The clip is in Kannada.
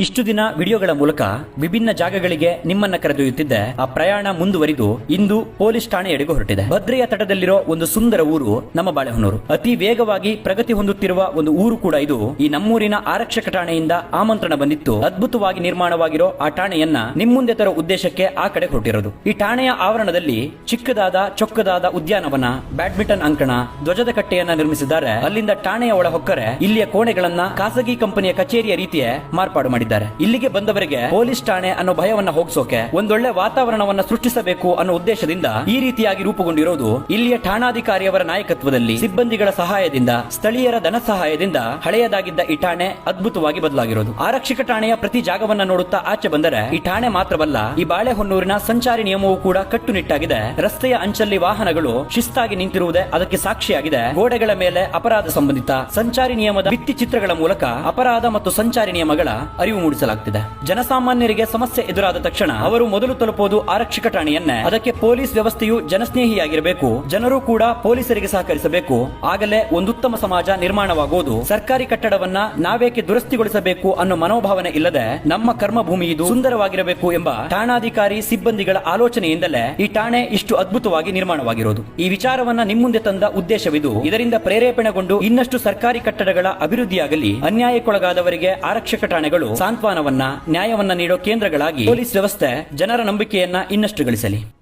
ಇಷ್ಟು ದಿನ ವಿಡಿಯೋಗಳ ಮೂಲಕ ವಿಭಿನ್ನ ಜಾಗಗಳಿಗೆ ನಿಮ್ಮನ್ನ ಕರೆದೊಯ್ಯುತ್ತಿದ್ದೆ ಆ ಪ್ರಯಾಣ ಮುಂದುವರಿದು ಇಂದು ಪೊಲೀಸ್ ಠಾಣೆ ಎಡೆಗೆ ಹೊರಟಿದೆ. ಭದ್ರೆಯ ತಟದಲ್ಲಿರೋ ಒಂದು ಸುಂದರ ಊರು ನಮ್ಮ ಬಾಳೆಹೊನ್ನೂರು. ಅತಿ ವೇಗವಾಗಿ ಪ್ರಗತಿ ಹೊಂದುತ್ತಿರುವ ಒಂದು ಊರು ಕೂಡ ಇದು. ಈ ನಮ್ಮೂರಿನ ಆರಕ್ಷಕ ಠಾಣೆಯಿಂದ ಆಮಂತ್ರಣ ಬಂದಿತ್ತು. ಅದ್ಭುತವಾಗಿ ನಿರ್ಮಾಣವಾಗಿರೋ ಆ ಠಾಣೆಯನ್ನ ನಿಮ್ಮ ಮುಂದೆ ತರೋ ಉದ್ದೇಶಕ್ಕೆ ಆ ಕಡೆ ಹೊರಟಿರೋದು. ಈ ಠಾಣೆಯ ಆವರಣದಲ್ಲಿ ಚಿಕ್ಕದಾದ ಚೊಕ್ಕದಾದ ಉದ್ಯಾನವನ, ಬ್ಯಾಡ್ಮಿಂಟನ್ ಅಂಕಣ, ಧ್ವಜದ ಕಟ್ಟೆಯನ್ನ ನಿರ್ಮಿಸಿದ್ದಾರೆ. ಅಲ್ಲಿಂದ ಠಾಣೆಯ ಒಳ ಹೊಕ್ಕರೆ ಇಲ್ಲಿಯ ಕೋಣೆಗಳನ್ನ ಖಾಸಗಿ ಕಂಪನಿಯ ಕಚೇರಿಯ ರೀತಿಯ ಮಾರ್ಪಾಡು ಮಾಡಿದ್ದಾರೆ. ಇಲ್ಲಿಗೆ ಬಂದವರಿಗೆ ಪೊಲೀಸ್ ಠಾಣೆ ಅನ್ನೋ ಭಯವನ್ನ ಹೋಗಿಸೋಕೆ ಒಂದೊಳ್ಳೆ ವಾತಾವರಣವನ್ನ ಸೃಷ್ಟಿಸಬೇಕು ಅನ್ನೋ ಉದ್ದೇಶದಿಂದ ಈ ರೀತಿಯಾಗಿ ರೂಪುಗೊಂಡಿರೋದು ಇಲ್ಲಿಯ ಠಾಣಾಧಿಕಾರಿಯವರ ನಾಯಕತ್ವದಲ್ಲಿ ಸಿಬ್ಬಂದಿಗಳ ಸಹಾಯದಿಂದ, ಸ್ಥಳೀಯರ ಧನ ಸಹಾಯದಿಂದ ಹಳೆಯದಾಗಿದ್ದ ಈ ಠಾಣೆ ಅದ್ಭುತವಾಗಿ ಬದಲಾಗಿರೋದು. ಆರಕ್ಷಕ ಠಾಣೆಯ ಪ್ರತಿ ಜಾಗವನ್ನ ನೋಡುತ್ತಾ ಆಚೆ ಬಂದರೆ ಈ ಠಾಣೆ ಮಾತ್ರವಲ್ಲ, ಈ ಬಾಳೆಹೊನ್ನೂರಿನ ಸಂಚಾರಿ ನಿಯಮವೂ ಕೂಡ ಕಟ್ಟುನಿಟ್ಟಾಗಿದೆ. ರಸ್ತೆಯ ಅಂಚಲ್ಲಿ ವಾಹನಗಳು ಶಿಸ್ತಾಗಿ ನಿಂತಿರುವುದೇ ಅದಕ್ಕೆ ಸಾಕ್ಷಿಯಾಗಿದೆ. ಗೋಡೆಗಳ ಮೇಲೆ ಅಪರಾಧ ಸಂಬಂಧಿತ ಸಂಚಾರಿ ನಿಯಮದ ಭಿತ್ತಿ ಚಿತ್ರಗಳ ಮೂಲಕ ಅಪರಾಧ ಮತ್ತು ಸಂಚಾರಿ ನಿಯಮಗಳ ಅರಿವು ಮೂಡಿಸಲಾಗುತ್ತಿದೆ ಜನಸಾಮಾನ್ಯರಿಗೆ ಸಮಸ್ಯೆ ಎದುರಾದ ತಕ್ಷಣ ಅವರು ಮೊದಲು ತಲುಪುವುದು ಆರಕ್ಷಕ ಠಾಣೆಯನ್ನೇ. ಅದಕ್ಕೆ ಪೊಲೀಸ್ ವ್ಯವಸ್ಥೆಯು ಜನಸ್ನೇಹಿಯಾಗಿರಬೇಕು. ಜನರು ಕೂಡ ಪೊಲೀಸರಿಗೆ ಸಹಕರಿಸಬೇಕು. ಆಗಲೇ ಒಂದುತ್ತಮ ಸಮಾಜ ನಿರ್ಮಾಣವಾಗುವುದು ಸರ್ಕಾರಿ ಕಟ್ಟಡವನ್ನ ನಾವೇಕೆ ದುರಸ್ತಿಗೊಳಿಸಬೇಕು ಅನ್ನೋ ಮನೋಭಾವನೆ ಇಲ್ಲದೆ ನಮ್ಮ ಕರ್ಮಭೂಮಿ ಇದು ಸುಂದರವಾಗಿರಬೇಕು ಎಂಬ ಠಾಣಾಧಿಕಾರಿ ಸಿಬ್ಬಂದಿಗಳ ಆಲೋಚನೆಯಿಂದಲೇ ಈ ಠಾಣೆ ಇಷ್ಟು ಅದ್ಭುತವಾಗಿ ನಿರ್ಮಾಣವಾಗಿರೋದು. ಈ ವಿಚಾರವನ್ನ ನಿಮ್ಮ ಮುಂದೆ ತಂದ ಉದ್ದೇಶವಿದು. ಇದರಿಂದ ಪ್ರೇರೇಪಣೆಗೊಂಡು ಇನ್ನಷ್ಟು ಸರ್ಕಾರಿ ಕಟ್ಟಡಗಳ ಅಭಿವೃದ್ಧಿಯಾಗಲಿ, ಅನ್ಯಾಯಕ್ಕೊಳಗಾದವರಿಗೆ ಆರಕ್ಷಕ ಠಾಣೆಗಳು ಸಾಂತ್ವನವನ್ನ ನ್ಯಾಯವನ್ನ ನೀಡೋ ಕೇಂದ್ರಗಳಾಗಿ ಪೊಲೀಸ್ ವ್ಯವಸ್ಥೆ ಜನರ ನಂಬಿಕೆಯನ್ನ ಇನ್ನಷ್ಟು ಗಳಿಸಲಿ.